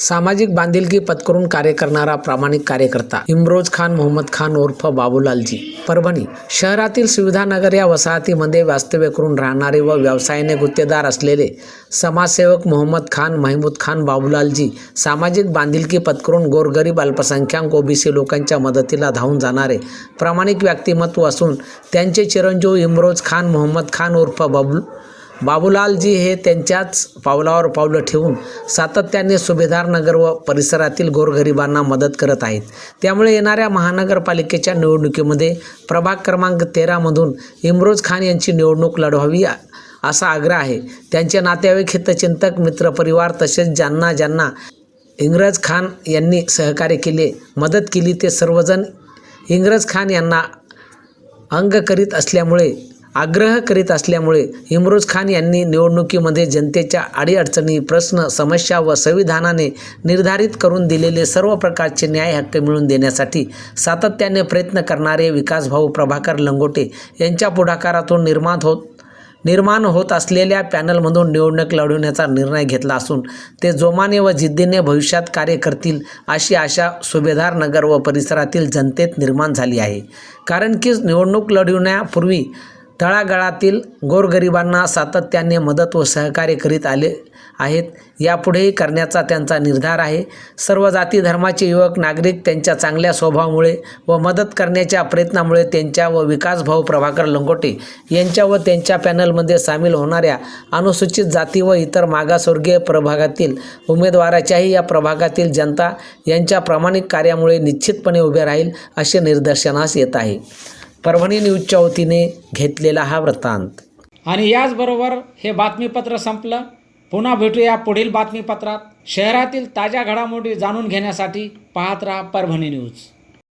सामाजिक बांधिलकी पत्करून कार्य करणारा प्रामाणिक कार्यकर्ता इम्रोज खान मोहम्मद खान उर्फ बाबूलालजी. परभणी शहरातील सुविधानगर या वसाहतीमध्ये वास्तव्य करून राहणारे व व्यवसायाने गुत्तेदार असलेले समाजसेवक मोहम्मद खान महमूद खान बाबूलालजी सामाजिक बांधिलकी पत्करून गोरगरीब अल्पसंख्याक ओबीसी लोकांच्या मदतीला धावून जाणारे प्रामाणिक व्यक्तिमत्व असून त्यांचे चिरंजीव इम्रोज खान मोहम्मद खान उर्फ बाबू बाबूलालजी हे त्यांच्याच पावलावर पावलं ठेवून सातत्याने सुभेदार नगर व परिसरातील गोरगरिबांना मदत करत आहेत. त्यामुळे येणाऱ्या महानगरपालिकेच्या निवडणुकीमध्ये प्रभाग क्रमांक तेरामधून इम्रोज खान यांची निवडणूक लढवावी असा आग्रह आहे. त्यांचे नातेवाईक हितचिंतक मित्रपरिवार तसेच ज्यांना ज्यांना इंग्रज खान यांनी सहकार्य केले मदत केली ते सर्वजण इंग्रज खान यांना अंग करीत असल्यामुळे आग्रह करीत असल्यामुळे इम्रोज खान यांनी निवडणुकीमध्ये जनतेच्या अडीअडचणी प्रश्न समस्या व संविधानाने निर्धारित करून दिलेले सर्व प्रकारचे न्याय हक्क मिळवून देण्यासाठी सातत्याने प्रयत्न करणारे विकासभाऊ प्रभाकर लंगोटे यांच्या पुढाकारातून निर्माण होत निर्माण होत असलेल्या पॅनलमधून निवडणूक लढवण्याचा निर्णय घेतला असून ते जोमाने व जिद्दीने भविष्यात कार्य करतील अशी आशा सुभेदार नगर व परिसरातील जनतेत निर्माण झाली आहे. कारण की निवडणूक लढवण्यापूर्वी तळागाळातील गोरगरिबांना सातत्याने मदत व सहकार्य करीत आले आहेत. यापुढेही करण्याचा त्यांचा निर्धार आहे. सर्व जाती धर्माचे युवक नागरिक त्यांच्या चांगल्या स्वभावामुळे व मदत करण्याच्या प्रयत्नामुळे त्यांच्या व विकासभाऊ प्रभाकर लंगोटे यांच्या व त्यांच्या पॅनलमध्ये सामील होणाऱ्या अनुसूचित जाती व इतर मागासवर्गीय प्रभागातील उमेदवाराच्याही या प्रभागातील जनता यांच्या प्रामाणिक कार्यामुळे निश्चितपणे उभे राहील असे निदर्शनास येत आहे. परभणी न्यूजच्या वतीने घेतलेला हा वृत्तांत. आणि याचबरोबर हे बातमीपत्र संपलं. पुन्हा भेटूया पुढील बातमीपत्रात. शहरातील ताज्या घडामोडी जाणून घेण्यासाठी पाहत राहा परभणी न्यूज.